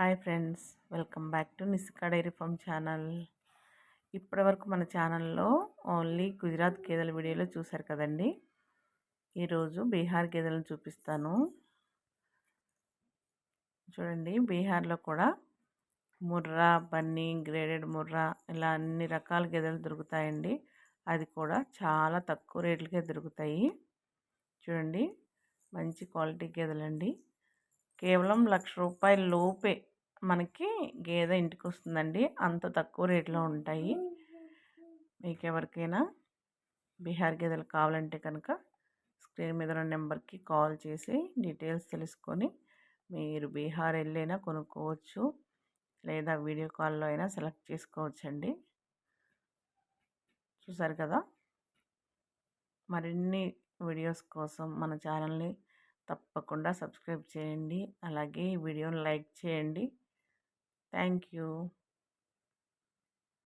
Hi friends welcome back to Niska dairy farm channel. ఇప్పటివరకు మన ఛానల్లో ఓన్లీ గుజరాత్ గేదెల వీడియోలో చూశారు కదండి. ఈరోజు బీహార్ గేదెలను చూపిస్తాను. చూడండి బీహార్లో కూడా ముర్రా బన్నీ గ్రేడెడ్ ముర్రా ఇలా అన్ని రకాల గేదెలు దొరుకుతాయండి. అది కూడా చాలా తక్కువ రేట్లకే దొరుకుతాయి. చూడండి మంచి క్వాలిటీ గేదెలండి. కేవలం లక్ష రూపాయల లోపే మనకి గేదె ఇంటికి వస్తుందండి అంత తక్కువ రేట్లో ఉంటాయి. మీకు ఎవరికైనా బీహార్ గేదెలు కావాలంటే కనుక స్క్రీన్ మీద ఉన్న నెంబర్కి కాల్ చేసి డీటెయిల్స్ తెలుసుకొని మీరు బీహార్ వెళ్ళైనా కొనుక్కోవచ్చు. లేదా వీడియో కాల్లో అయినా సెలెక్ట్ చేసుకోవచ్చండి. చూసారు కదా? మరిన్ని వీడియోస్ కోసం మన ఛానల్ని తప్పకుండా సబ్స్క్రైబ్ చేయండి. అలాగే ఈ వీడియోని లైక్ చేయండి. Thank you.